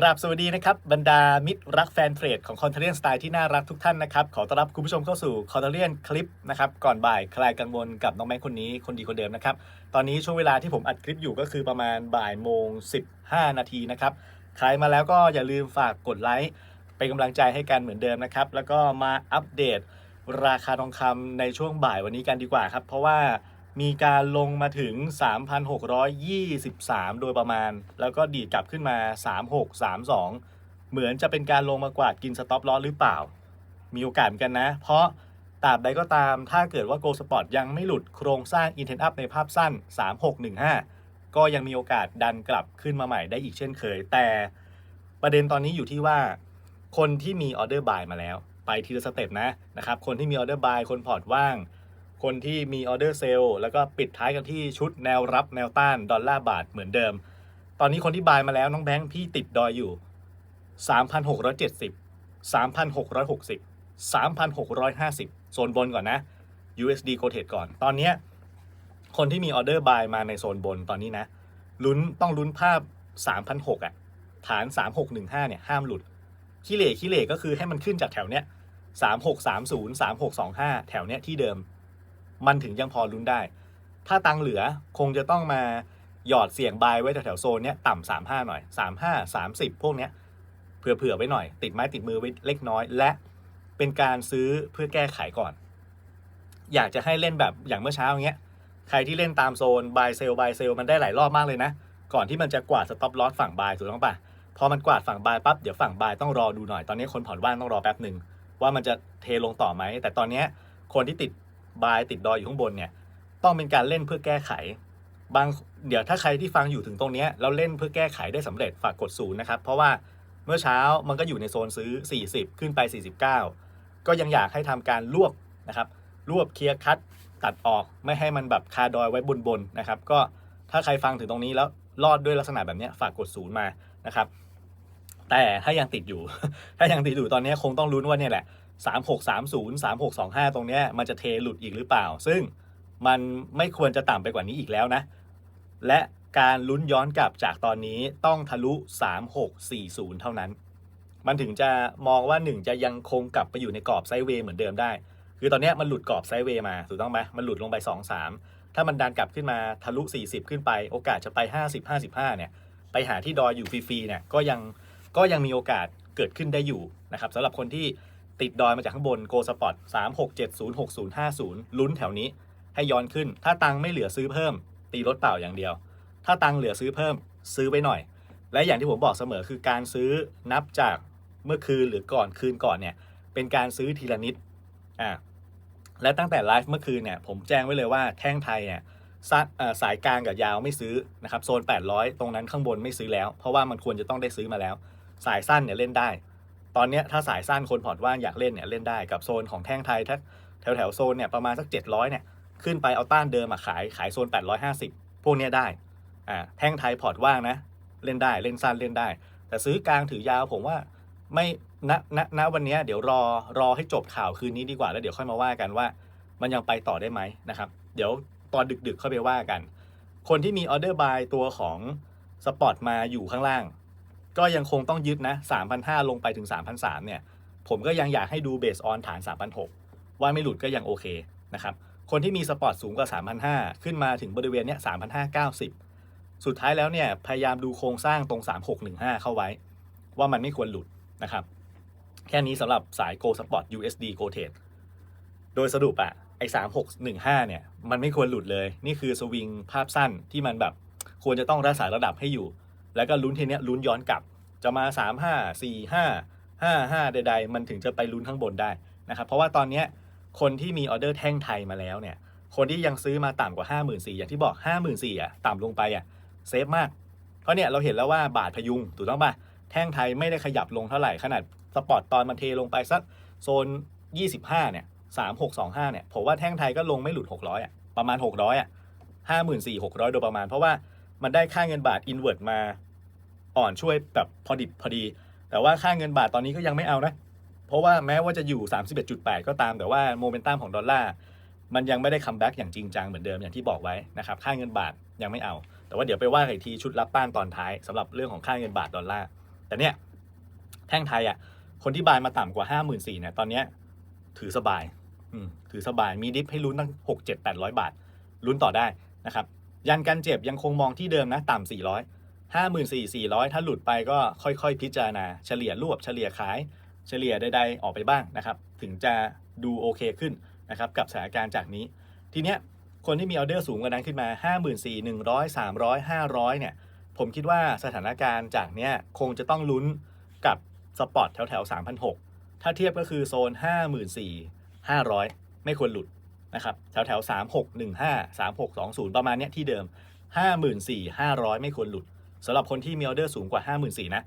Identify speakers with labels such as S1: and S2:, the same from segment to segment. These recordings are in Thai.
S1: กราบสวัสดีนะครับ บรรดามิตรรักแฟนเทรดของคอนเทเลียนสไตล์ที่น่ารักทุกท่านนะครับ ขอต้อนรับคุณผู้ชมเข้าสู่คอนเทเลียนคลิปนะครับก่อนบ่ายคลายกังวลกับน้องแม็กคนนี้คนดีคนเดิมนะครับ ตอนนี้ช่วงเวลาที่ผมอัดคลิปอยู่ก็คือประมาณบ่ายโมง 15 นาทีนะครับใครมาแล้วก็อย่าลืมฝากกดไลค์เป็นกำลังใจให้กันเหมือนเดิมนะครับ แล้วก็มาอัปเดตราคาทองคำในช่วงบ่ายวันนี้กันดีกว่าครับ เพราะว่า มีการลงมาถึง 3,623 โดยประมาณ แล้วก็ดีดกลับขึ้นมา 3632 เหมือนจะเป็นการลงมากวาดกินสต็อปลอสหรือเปล่า มีโอกาสเหมือนกันนะ เพราะตราบใดก็ตามถ้าเกิดว่า Go Spot ยังไม่หลุดโครงสร้าง Intent Up ในภาพสั้น 3615 ก็ยังมีโอกาสดันกลับขึ้นมาใหม่ได้อีกเช่นเคย แต่ประเด็นตอนนี้อยู่ที่ว่า คนที่มีออเดอร์บายมาแล้ว ไปทีละสเต็ปนะนะครับ คนที่มีออเดอร์บายคนพอร์ตว่าง คนที่มีออเดอร์เซลล์แล้วก็ปิดท้ายกันที่ชุดแนวรับแนวต้านดอลลาร์บาทเหมือนเดิม ตอนนี้คนที่บายมาแล้วน้องแบงค์พี่ติดดอยอยู่ 3,670 3,660 3,650 โซนบนก่อนนะ USD q u o t a t e ก่อน ตอนนี้คนที่มีออเดอร์บายมาในโซนบนตอนนี้นะ ลุ้นต้องลุ้นภาพ 3,600อะ ฐาน 3615 เนี่ย ห้ามหลุด ขี้เหร่ขี้เหร่ก็คือให้มันขึ้นจากแถวเนี้ย 3630 3625 แถวเนี้ยที่เดิม มันถึงยังพอลุ้นได้ ถ้าตังเหลือคงจะต้องมาหยอดเสี่ยงบายไว้แถวๆโซนเนี้ยต่ำ35หน่อย35 30พวกเนี้ยเผื่อๆไว้หน่อย ติดไม้ติดมือไว้เล็กน้อย และเป็นการซื้อเพื่อแก้ไขก่อน อยากจะให้เล่นแบบอย่างเมื่อเช้าอย่างเงี้ยใครที่เล่นตามโซนบายเซลบายเซลมันได้หลายรอบมากเลยนะ ก่อนที่มันจะกวาดสต็อปลอสฝั่งบายถูกต้องปะพอมันกวาดฝั่งบายปั๊บเดี๋ยวฝั่งบายต้องรอดูหน่อยตอนนี้คนผ่อนว่างต้องรอแป๊บหนึ่งว่ามันจะเทลงต่อไหมแต่ตอนนี้คนที่ติด บายติดดอยอยู่ข้างบนเนี่ยต้องเป็นการเล่นเพื่อแก้ไข บางเดี๋ยวถ้าใครที่ฟังอยู่ถึงตรงนี้ยแล้วเล่นเพื่อแก้ไขได้สำเร็จฝากกดศูนย์นะครับเพราะว่าเมื่อเช้ามันก็อยู่ในโซนซื้อ 40 ขึ้นไป 49 ก็ยังอยากให้ทำการรวบนะครับรวบเคลียร์คัดตัดออกไม่ให้มันแบบคาดอยไว้บนๆนะครับก็ถ้าใครฟังถึงตรงนี้แล้วรอดด้วยลักษณะแบบนี้ฝากกดศูนย์มานะครับแต่ถ้ายังติดอยู่ ถ้ายังติดอยู่ตอนนี้คงต้องลุ้นว่าเนี่ยแหละ 3630 3625 ตรงเนี้ยมันจะเทหลุดอีกหรือเปล่า ซึ่งมันไม่ควรจะต่ำไปกว่านี้อีกแล้วนะ และการลุ้นย้อนกลับจากตอนนี้ต้องทะลุ 3640 เท่านั้น มันถึงจะมองว่า 1 จะยังคงกลับไปอยู่ในกรอบไซด์เวย์เหมือนเดิมได้ คือตอนนี้มันหลุดกรอบไซด์เวย์มาถูกต้องไหมมันหลุดลงไป 2 3 ถ้ามันดันกลับขึ้นมาทะลุ 40 ขึ้นไป โอกาสจะไป 50 55 เนี่ย ไปหาที่ดอยอยู่ฟรีๆเนี่ยก็ยังก็ยังมีโอกาสเกิดขึ้นได้อยู่นะครับสำหรับคนที่ ติดดอยมาจากข้างบนโกสปอร์ต3 6 7 0 6 0 5 0ลุ้นแถวนี้ ให้ย้อนขึ้น ถ้าตังค์ไม่เหลือซื้อเพิ่ม ตีรถเปล่าอย่างเดียว ถ้าตังค์เหลือซื้อเพิ่ม ซื้อไปหน่อย และอย่างที่ผมบอกเสมอคือการซื้อนับจากเมื่อคืนหรือก่อนคืนก่อนเนี่ย เป็นการซื้อทีละนิดอ่าและตั้งแต่ไลฟ์เมื่อคืนเนี่ยผมแจ้งไว้เลยว่าแท่งไทยเนี่ยสายกลางกับยาวไม่ซื้อนะครับโซน 800 ตรงนั้นข้างบนไม่ซื้อแล้ว เพราะว่ามันควรจะต้องได้ซื้อมาแล้ว สายสั้นเนี่ยเล่นได้ ตอนเนี้ยถ้าสายสั้นคนพอร์ตว่างอยากเล่นเนี่ยเล่นได้กับโซนของแท่งไทยถ้าแถวแถวๆโซนเนี่ยประมาณสัก 700เนี่ยขึ้นไปเอาต้านเดิมอะขายขายโซน 850 พวกเนี้ยได้อ่าแท่งไทยพอร์ตว่างนะ เล่นได้เล่นสั้นเล่นได้ แต่ซื้อกลางถือยาวผมว่าไม่ณณณวันเนี้ยเดี๋ยวรอรอให้จบข่าวคืนนี้ดีกว่าแล้วเดี๋ยวค่อยมาว่ากันว่า มันยังไปต่อได้ไหมนะครับเดี๋ยวตอนดึกๆค่อยไปว่ากัน คนที่มีออเดอร์บายตัวของสปอร์ตมาอยู่ข้างล่าง ก็ยังคงต้องยึดนะ 3,500 ลงไปถึง 3,300 เนี่ย ผมก็ยังอยากให้ดูเบสออนฐาน 3,600 ว่าไม่หลุดก็ยังโอเคนะครับ คนที่มีสปอร์ตสูงกว่า 3,500 ขึ้นมาถึงบริเวณเนี้ย3,590 สุดท้ายแล้วเนี่ย พยายามดูโครงสร้างตรง 3615 เข้าไว้ ว่ามันไม่ควรหลุดนะครับ แค่นี้สำหรับสาย Go Spot USD Go Trade โดยสรุปอะไอ้3615เนี่ย มันไม่ควรหลุดเลย นี่คือสวิงภาพสั้นที่มันแบบควรจะต้องรักษาระดับให้อยู่ แล้วก็ลุ้นทีเนี้ยลุ้นย้อนกลับ จะมา 3 5 4 5 5 5 ใด ๆ มันถึงจะไปลุ้นข้างบนได้นะครับ เพราะว่าตอนเนี้ยคนที่มีออเดอร์แท่งไทยมาแล้วเนี่ย คนที่ยังซื้อมาต่ำกว่า 5 4 0 0 0อย่างที่บอก 5 4 0 0 0อะต่ำลงไปอะเซฟมาก เพราะเนี่ยเราเห็นแล้วว่าบาทพยุงถูกต้องป่ะ แท่งไทยไม่ได้ขยับลงเท่าไหร่ขนาดสปอร์ตตอนมันเทลงไปสักโซน 25 เนี่ย 3625 เนี่ย ผมว่าแท่งไทยก็ลงไม่หลุด 600อะประมาณ 600อะ54,600 โดยประมาณ เพราะว่ามันได้ค่าเงินบาทอินเว r ร์ตมา อ่อนช่วยแบบพอดิบพอดี แต่ว่าค่าเงินบาทตอนนี้ก็ยังไม่เอานะ เพราะว่าแม้ว่าจะอยู่ 31.8 ก็ตามแต่ว่าโมเมนตัมของดอลลาร์มันยังไม่ได้คัมแบ็กอย่างจริงจังเหมือนเดิมอย่างที่บอกไว้นะครับค่าเงินบาทยังไม่เอา แต่ว่าเดี๋ยวไปว่าอีกทีชุดรับต้านตอนท้ายสำหรับเรื่องของค่าเงินบาทดอลลาร์แต่เนี่ยแท่งไทยอะคนที่บายมาต่ำกว่า 5 4 0 0 0เนี่ยตอนนี้ถือสบายถือสบายมีดิฟให้ลุ้นตั้ง 6 7 8 0 0 บาทลุ้นต่อได้นะครับยันกันเจ็บยังคงมองที่เดิมนะ ต่ำ400 54,400 ถ้าหลุดไปก็ค่อยๆ พิจารณา เฉลี่ยรวบเฉลี่ยขาย เฉลี่ยใดๆออกไปบ้างนะครับ ถึงจะดูโอเคขึ้นนะครับกับสถานการณ์จากนี้ ทีเนี้ยคนที่มีออเดอร์สูงกว่านั้นขึ้นมา 54,100 300 500 เนี่ย ผมคิดว่าสถานการณ์จากเนี้ยคงจะต้องลุ้นกับสปอตแถวแถวๆ3,600ถ้าเทียบก็คือโซน 54,500 ไม่ควรหลุดนะครับแถวแถวๆ3615 3620 ประมาณเนี้ยที่เดิม 54,500 ไม่ควรหลุด สำหรับคนที่มีออเดอร์สูงกว่า 54,000นะ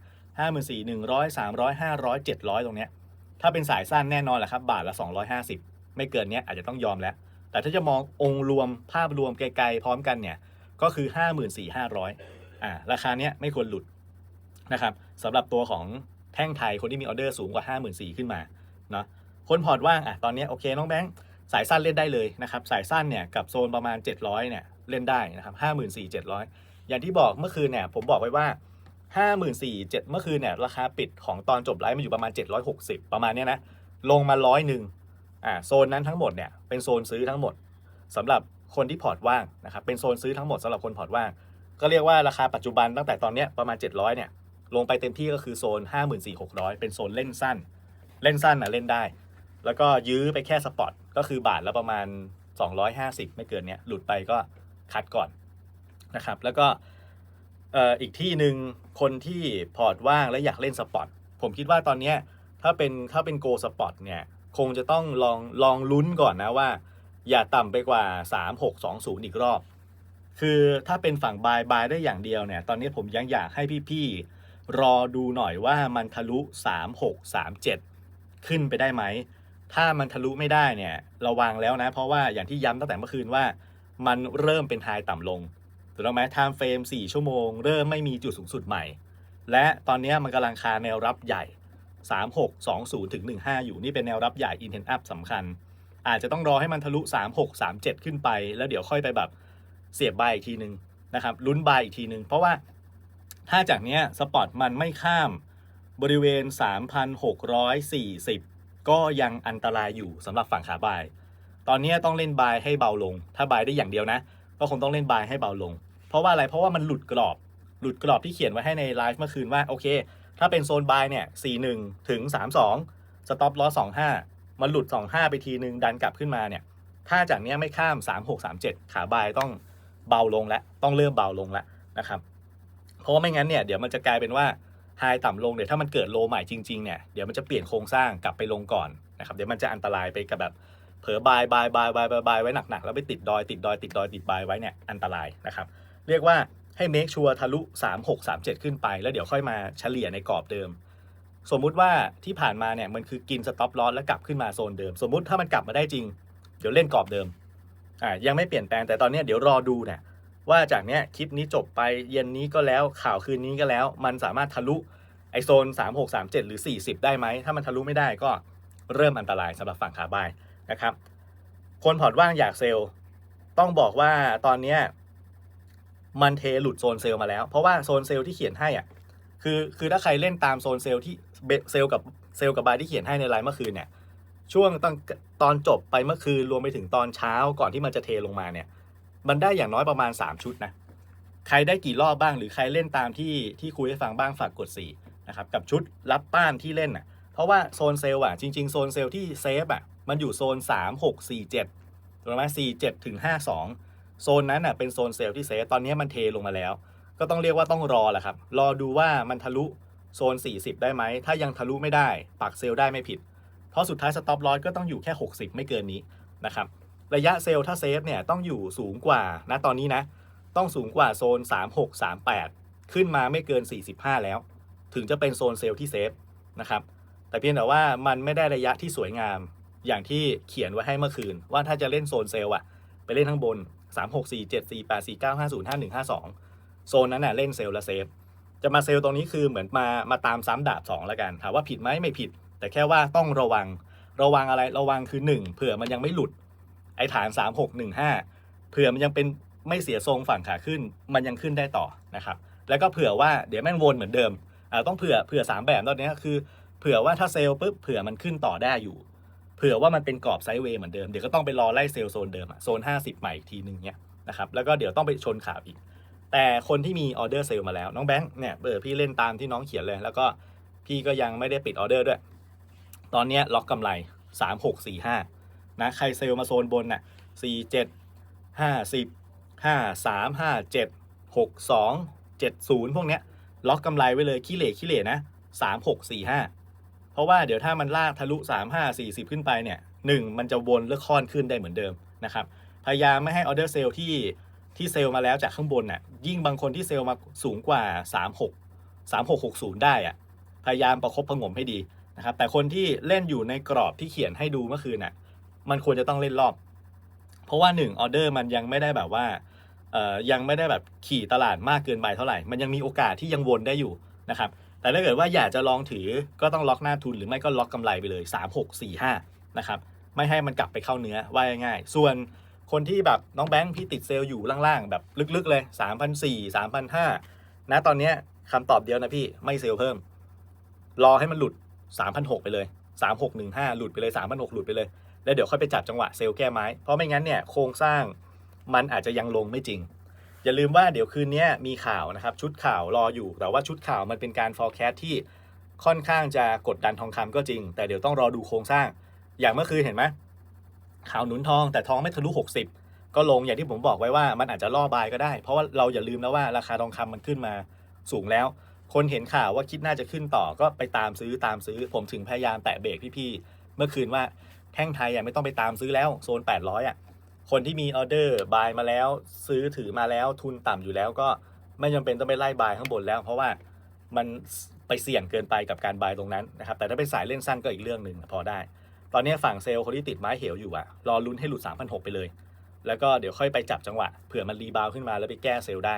S1: 54,100 300 500 700 ตรงเนี้ยถ้าเป็นสายสั้นแน่นอนแหละครับ บาทละ 250 ไม่เกินเนี้ยอาจจะต้องยอมแล้ว แต่ถ้าจะมององค์รวมภาพรวมไกลๆพร้อมกันเนี่ยก็คือ 54,500อ่าราคาเนี้ยไม่ควรหลุดนะครับสำหรับตัวของแท่งไทยคนที่มีออเดอร์สูงกว่า 54,000ขึ้นมาเนาะคนพอร์ตว่างอะตอนนี้โอเคน้องแบงค์สายสั้นเล่นได้เลยนะครับสายสั้นเนี่ยกับโซนประมาณ 700เนี่ยเล่นได้นะครับ 54,700 อย่างที่บอกเมื่อคืนเนี่ยผมบอกไว้ว่า54,700เมื่อคืนเนี่ยราคาปิดของตอนจบไลฟ์มันอยู่ประมาณ 760 ประมาณเนี้ยนะลงมาร้อยหนึ่งอ่าโซนนั้นทั้งหมดเนี่ยเป็นโซนซื้อทั้งหมดสำหรับคนที่พอร์ตว่างนะครับเป็นโซนซื้อทั้งหมดสำหรับคนพอร์ตว่าง ก็เรียกว่าราคาปัจจุบันตั้งแต่ตอนเนี้ยประมาณ 700เนี่ยลงไปเต็มที่ก็คือโซน 54,600 เป็นโซนเล่นสั้น เล่นสั้นนะเล่นได้ แล้วก็ยื้อไปแค่สปอตก็คือบาทละประมาณ 250 ไม่เกินเนี้ยหลุดไปก็คัดก่อน นะครับ แล้วก็อีกที่หนึ่งคนที่พอร์ตว่างและอยากเล่นสปอตผมคิดว่าตอนนี้ถ้าเป็นถ้าเป็นโกสปอตเนี่ย คงจะต้องลองลองลุ้นก่อนนะว่า อย่าต่ำไปกว่า 3620 อีกรอบ คือถ้าเป็นฝั่งบายบายได้อย่างเดียวเนี่ย ตอนนี้ผมยังอยากให้พี่ๆ รอดูหน่อยว่ามันทะลุ 3637 ขึ้นไปได้ไหม ถ้ามันทะลุไม่ได้เนี่ยระวังแล้วนะ เพราะว่าอย่างที่ย้ำตั้งแต่เมื่อคืนว่า มันเริ่มเป็นไฮต่ำลง ถูกต้องไหมไทม์เฟรม4 ชั่วโมง เริ่มไม่มีจุดสูงสุดใหม่ และตอนนี้มันกำลังคาแนวรับใหญ่ 3620ถึง15 อยู่นี่เป็นแนวรับใหญ่ Intent Up สำคัญ อาจจะต้องรอให้มันทะลุ 3637 ขึ้นไป แล้วเดี๋ยวค่อยไปแบบเสียบบายอีกทีนึงนะครับลุ้นบายอีกทีนึง เพราะว่าถ้าจากเนี้ยสปอตมันไม่ข้ามบริเวณ 3,640 ก็ยังอันตรายอยู่สำหรับฝั่งขาบาย ตอนนี้ต้องเล่นบายให้เบาลง ถ้าบายได้อย่างเดียวนะ ก็คงต้องเล่นบายให้เบาลง เพราะว่าอะไรเพราะว่ามันหลุดกรอบ หลุดกรอบที่เขียนไว้ให้ในไลฟ์เมื่อคืนว่าโอเค ถ้าเป็นโซนบายเนี่ย41 ถึง 32 สต็อปลอส25 มันหลุด 25 ไปทีนึงดันกลับขึ้นมาเนี่ยถ้าจากเนี้ยไม่ข้าม 3637 ขาบายต้องเบาลงแล้วต้องเริ่มเบาลงแล้วนะครับเพราะว่าไม่งั้นเนี่ยเดี๋ยวมันจะกลายเป็นว่าไฮต่ำลงเดี๋ยวถ้ามันเกิดโลใหม่จริงๆเนี่ยเดี๋ยวมันจะเปลี่ยนโครงสร้างกลับไปลงก่อนนะครับเดี๋ยวมันจะอันตรายไปกับแบบเผลอบายบายบายบายบายบายไว้หนักๆแล้วไปติดดอยติดดอยติดดอยติดบายไว้เนี่ยอันตรายนะครับ เรียกว่าให้เมคชัวร์ทะลุ 3637 ขึ้นไป แล้วเดี๋ยวค่อยมาเฉลี่ยในกรอบเดิม สมมุติว่าที่ผ่านมาเนี่ยมันคือกินสต็อปลอสแล้วกลับขึ้นมาโซนเดิม สมมุติถ้ามันกลับมาได้จริง เดี๋ยวเล่นกรอบเดิมอ่ายังไม่เปลี่ยนแปลงแต่ตอนนี้เดี๋ยวรอดูเนี่ยว่าจากเนี้ยคลิปนี้จบไปเย็นนี้ก็แล้วข่าวคืนนี้ก็แล้ว มันสามารถทะลุไอโซน 3637 หรือ 40 ได้ไหม ถ้ามันทะลุไม่ได้ก็เริ่มอันตรายสำหรับฝั่งขาบายนะครับ คนพอร์ตว่างอยากเซลล์ต้องบอกว่าตอนเนี้ย มันเทหลุดโซนเซลล์มาแล้ว เพราะว่าโซนเซลล์ที่เขียนให้อะคือคือถ้าใครเล่นตามโซนเซลล์ที่เบเซลล์กับเซลล์กับบายที่เขียนให้ในไลน์เมื่อคืนเนี่ยช่วงตอนตอนจบไปเมื่อคืนรวมไปถึงตอนเช้าก่อนที่มันจะเทลงมาเนี่ย มันได้อย่างน้อยประมาณ 3 ชุดนะใครได้กี่รอบบ้างหรือใครเล่นตามที่ที่คุยให้ฟังบ้างฝากกด4นะครับกับชุดรับป้านที่เล่นอะเพราะว่าโซนเซลล์อะจริง ๆ โซนเซลล์ที่เซฟอะมันอยู่โซน 3 6 4 7ถูกไหม4 7ถึง52 โซนนั้นอะเป็นโซนเซลล์ที่เซฟตอนนี้มันเทลงมาแล้ว ก็ต้องเรียกว่าต้องรอแหละครับ รอดูว่ามันทะลุโซน 40 ได้ไหม ถ้ายังทะลุไม่ได้ ปักเซลล์ได้ไม่ผิด เพราะสุดท้ายสต็อปลอสก็ต้องอยู่แค่ 60 ไม่เกินนี้นะครับ ระยะเซลล์ถ้าเซฟเนี่ยต้องอยู่สูงกว่านะตอนนี้นะ ต้องสูงกว่าโซน 36 38 ขึ้นมาไม่เกิน 45 แล้ว ถึงจะเป็นโซนเซลล์ที่เซฟนะครับแต่เพียงแต่ว่ามันไม่ได้ระยะที่สวยงาม อย่างที่เขียนไว้ให้เมื่อคืน ว่าถ้าจะเล่นโซนเซลล์อะไปเล่นข้างบน 3 6 4 7 4 8 4 9 5 0 5 1 5 2 โซนนั้นน่ะเล่นเซลล์และเซฟ จะมาเซลล์ตรงนี้คือเหมือนมามาตามซ้ำดาบ2แล้วกัน ถามว่าผิดไหมไม่ผิด แต่แค่ว่าต้องระวัง ระวังอะไร ระวังคือ 1 เผื่อมันยังไม่หลุด ไอ้ฐาน 3 6 1 5 เผื่อมันยังเป็นไม่เสียทรงฝั่งขาขึ้น มันยังขึ้นได้ต่อนะครับ แล้วก็เผื่อว่าเดี๋ยวแม่งวนเหมือนเดิมอ่าต้องเผื่อ เผื่อสามแบบตอนนี้คือ เผื่อว่าถ้าเซลล์ปุ๊บ เผื่อมันขึ้นต่อได้อยู่ เผื่อว่ามันเป็นกรอบไซด์เวย์เหมือนเดิม เดี๋ยวก็ต้องไปรอไล่เซลล์โซนเดิมอะโซน 50 ใหม่อีกทีหนึ่งเนี้ยนะครับ แล้วก็เดี๋ยวต้องไปชนข่าวอีก แต่คนที่มีออเดอร์เซลล์มาแล้ว น้องแบงค์เนี่ยเออพี่เล่นตามที่น้องเขียนเลย แล้วก็พี่ก็ยังไม่ได้ปิดออเดอร์ด้วย ตอนนี้ล็อกกำไร 3 6 4 5นะใครเซลล์มาโซนบนน่ะ4 7 5 10 5 3 5 7 6 2 7 0 พวกเนี้ยล็อกกำไรไว้เลยขี้เหร่ขี้เหร่นะ 3 6 4 5 เพราะว่าเดี๋ยวถ้ามันลากทะลุ 3 5 4 0 ขึ้นไปเนี่ยหนึ่งมันจะวนและค่อนขึ้นได้เหมือนเดิมนะครับ พยายามไม่ให้ออเดอร์เซลล์ที่ที่เซลล์มาแล้วจากข้างบนน่ะ ยิ่งบางคนที่เซลล์มาสูงกว่า 36 3660 ได้อะพยายามประคบประงมให้ดีนะครับ แต่คนที่เล่นอยู่ในกรอบที่เขียนให้ดูเมื่อคืนน่ะ มันควรจะต้องเล่นรอบ เพราะว่า1ออเดอร์มันยังไม่ได้แบบว่าเอ่อยังไม่ได้แบบขี่ตลาดมากเกินไปเท่าไหร่ มันยังมีโอกาสที่ยังวนได้อยู่นะครับ แต่ถ้าเกิดว่าอยากจะลองถือก็ต้องล็อกหน้าทุนหรือไม่ก็ล็อกกำไรไปเลย 3 6 4 5นะครับไม่ให้มันกลับไปเข้าเนื้อว่าง่ายๆส่วนคนที่แบบน้องแบงค์พี่ติดเซลล์อยู่ล่างๆ แบบลึกๆเลย3,400 3,500นะตอนนี้คำตอบเดียวนะพี่ไม่เซลล์เพิ่ม รอให้มันหลุด 3,600 ไปเลย 3,615 หลุดไปเลย 3,600 หลุดไปเลย แล้วเดี๋ยวค่อยไปจับจังหวะเซลล์แก้ไม้ เพราะไม่งั้นเนี่ยโครงสร้างมันอาจจะยังลงไม่จริง อย่าลืมว่าเดี๋ยวคืนนี้มีข่าวนะครับ ชุดข่าวรออยู่ แต่ว่าชุดข่าวมันเป็นการ forecast ที่ค่อนข้างจะกดดันทองคำก็จริง แต่เดี๋ยวต้องรอดูโครงสร้าง อย่างเมื่อคืนเห็นไหมข่าวหนุนทองแต่ทองไม่ทะลุ 60 ก็ลงอย่างที่ผมบอกไว้ว่ามันอาจจะล่อบายก็ได้ เพราะว่าเราอย่าลืมนะว่าราคาทองคำมันขึ้นมาสูงแล้ว คนเห็นข่าวว่าคิดน่าจะขึ้นต่อก็ไปตามซื้อตามซื้อ ผมถึงพยายามแตะเบรกพี่ๆเมื่อคืนว่าแท่งไทยอะไม่ต้องไปตามซื้อแล้วโซน 800อะ คนที่มีออเดอร์บายมาแล้ว ซื้อถือมาแล้วทุนต่ำอยู่แล้วก็ไม่จำเป็นต้องไปไล่บายข้างบนแล้ว เพราะว่ามันไปเสี่ยงเกินไปกับการบายตรงนั้นนะครับ แต่ถ้าเป็นสายเล่นสั้นก็อีกเรื่องหนึ่งพอได้ ตอนนี้ฝั่งเซลล์คนที่ติดไม้เหวอยู่อะรอลุ้นให้หลุด 3,600 ไปเลย แล้วก็เดี๋ยวค่อยไปจับจังหวะเผื่อมันรีบาวขึ้นมาแล้วไปแก้เซลล์ได้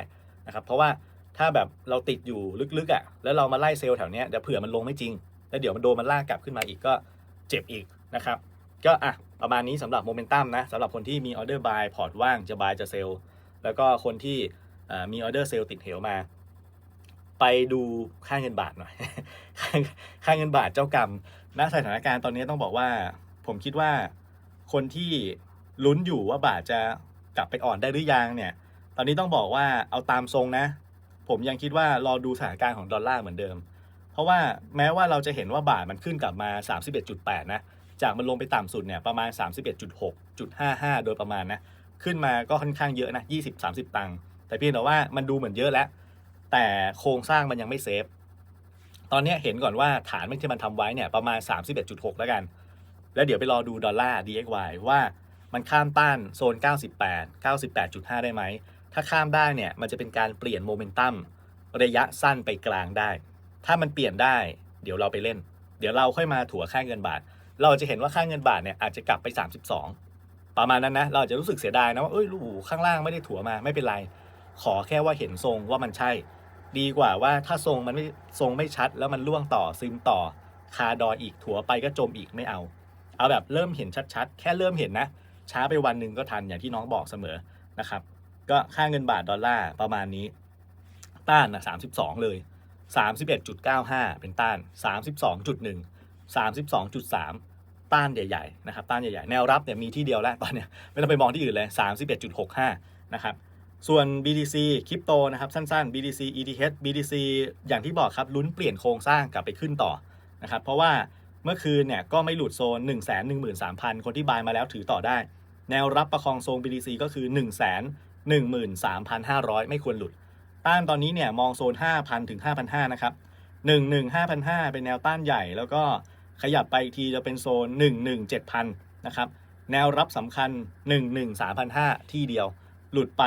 S1: นะครับเพราะว่าถ้าแบบเราติดอยู่ลึกๆอะแล้วเรามาไล่เซลล์แถวเนี้ยเดี๋ยวเผื่อมันลงไม่จริง แล้วเดี๋ยวมันโดนมันลากกลับขึ้นมาอีกก็เจ็บอีกนะครับ ก็อะประมาณนี้สำหรับโมเมนตัมนะสำหรับคนที่มีออเดอร์บายพอร์ตว่างจะบายจะเซลล์แล้วก็คนที่มีออเดอร์เซลล์ติดเหวมา ไปดูค่าเงินบาทหน่อยค่าเงินบาทเจ้ากรรมณสถานการณ์ตอนนี้ต้องบอกว่า ผมคิดว่าคนที่ลุ้นอยู่ว่าบาทจะกลับไปอ่อนได้หรือยังเนี่ย ตอนนี้ต้องบอกว่าเอาตามทรงนะ ผมยังคิดว่ารอดูสถานการณ์ของดอลลาร์เหมือนเดิม เพราะว่าแม้ว่าเราจะเห็นว่าบาทมันขึ้นกลับมา 31.8 นะ จากมันลงไปต่ำสุดเนี่ยประมาณ 31.6.55 โดยประมาณนะ ขึ้นมาก็ค่อนข้างเยอะนะ 20-30 ตังค์ แต่พียงแต่ว่ามันดูเหมือนเยอะแล้ว แต่โครงสร้างมันยังไม่เซฟ ตอนนี้เห็นก่อนว่าฐานที่มันทำไว้เนี่ยประมาณ 31.6 แล้วกัน แล้วเดี๋ยวไปรอดูดอลลาร์ DXY ว่ามันข้ามต้านโซน 98 98.5 ได้ไหม ถ้าข้ามได้เนี่ยมันจะเป็นการเปลี่ยนโมเมนตัมระยะสั้นไปกลางได้ ถ้ามันเปลี่ยนได้ เดี๋ยวเราไปเล่น เดี๋ยวเราค่อยมาถัวค่าเงินบาท เราจะเห็นว่าค่าเงินบาทเนี่ยอาจจะกลับไป 32 ประมาณนั้นนะ เราอาจจะรู้สึกเสียดายนะว่าเอ้ยลูกข้างล่างไม่ได้ถัวมาไม่เป็นไร ขอแค่ว่าเห็นทรงว่ามันใช่ ดีกว่าว่าถ้าทรงมันไม่ทรงไม่ชัด แล้วมันล่วงต่อซึมต่อคาดอยอีกถัวไปก็จมอีกไม่เอา เอาแบบเริ่มเห็นชัดๆ แค่เริ่มเห็นนะ ช้าไปวันหนึ่งก็ทันอย่างที่น้องบอกเสมอนะครับ ก็ค่าเงินบาทดอลลาร์ประมาณนี้ ต้านนะ32 เลย 31.95 เป็นต้าน 32.1 32.3 ต้านใหญ่ๆนะครับต้านใหญ่ๆ แนวรับเนี่ยมีที่เดียวแล้วตอนเนี้ยไม่ต้องไปมองที่อื่นเลย 31.65 นะครับส่วน BTC คริปโตนะครับสั้นๆ BTC ETH BTC อย่างที่บอกครับลุ้นเปลี่ยนโครงสร้างกลับไปขึ้นต่อนะครับเพราะว่าเมื่อคืนเนี่ยก็ไม่หลุดโซน 1 1 3 0 0 0 คนที่บายมาแล้วถือต่อได้ แนวรับประคองโซน BTC ก็คือ 1 1 3 500 ไม่ควรหลุด ต้านตอนนี้เนี่ยมองโซน 5,000 ถึง 5,500 นะครับ 11 5,500 เป็นแนวต้านใหญ่แล้วก็ ขยับไปอีกทีจะเป็นโซน 11 7,000 นะครับ แนวรับสำคัญ 11 3,500 ที่เดียว หลุดไป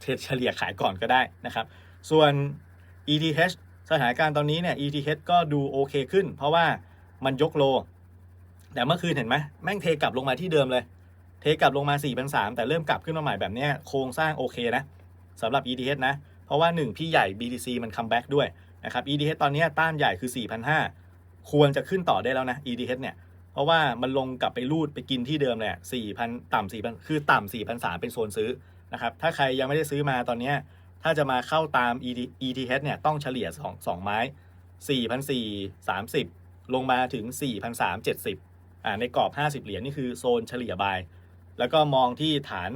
S1: เทรดเฉลี่ยขายก่อนก็ได้นะครับ ส่วน ETH สถานการณ์ตอนนี้เนี่ย ETH ก็ดูโอเคขึ้น เพราะว่ามันยกโล แต่เมื่อคืนเห็นไหมแม่งเทกลับลงมาที่เดิมเลย เทกลับลงมา4,300แต่เริ่มกลับขึ้นมาใหม่แบบนี้โครงสร้างโอเคนะสำหรับ ETH นะ เพราะว่า 1 พี่ใหญ่ BTC มันคัมแบ็กด้วยนะครับ ETH ตอนนี้ต้านใหญ่คือ4,500 ควรจะขึ้นต่อได้แล้วนะ ETH เนี่ย เพราะว่ามันลงกลับไปรูดไปกินที่เดิมเลยอะ4,000ต่ำ4,000คือต่ำ4,300เป็นโซนซื้อนะครับ ถ้าใครยังไม่ได้ซื้อมาตอนนี้ถ้าจะมาเข้าตาม eth เนี่ยต้องเฉลี่ย2 2ไม้4 4 30 ลงมาถึง 4 3 70อ่าในกรอบ 50 เหรียญนี่คือโซนเฉลี่ยบาย แล้วก็มองที่ฐาน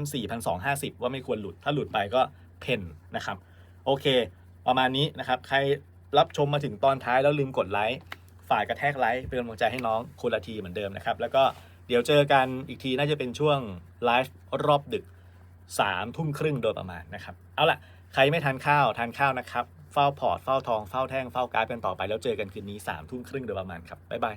S1: 4,250 ว่าไม่ควรหลุด ถ้าหลุดไปก็เพนนะครับ โอเค ประมาณนี้นะครับ ใครรับชมมาถึงตอนท้ายแล้วลืมกดไลค์ ฝ่ายกระแทกไลค์เป็นกำลังใจให้น้องคนละทีเหมือนเดิมนะครับ แล้วก็เดี๋ยวเจอกันอีกทีน่าจะเป็นช่วงไลฟ์รอบดึกสามทุ่มครึ่งโดยประมาณนะครับ เอาล่ะ ใครไม่ทานข้าวทานข้าวนะครับ เฝ้าพอร์ต เฝ้าทอง เฝ้าแท่ง เฝ้าการ์ดกันต่อไปแล้วเจอกันคืนนี้สามทุ่มครึ่งโดยประมาณครับ บ๊ายบาย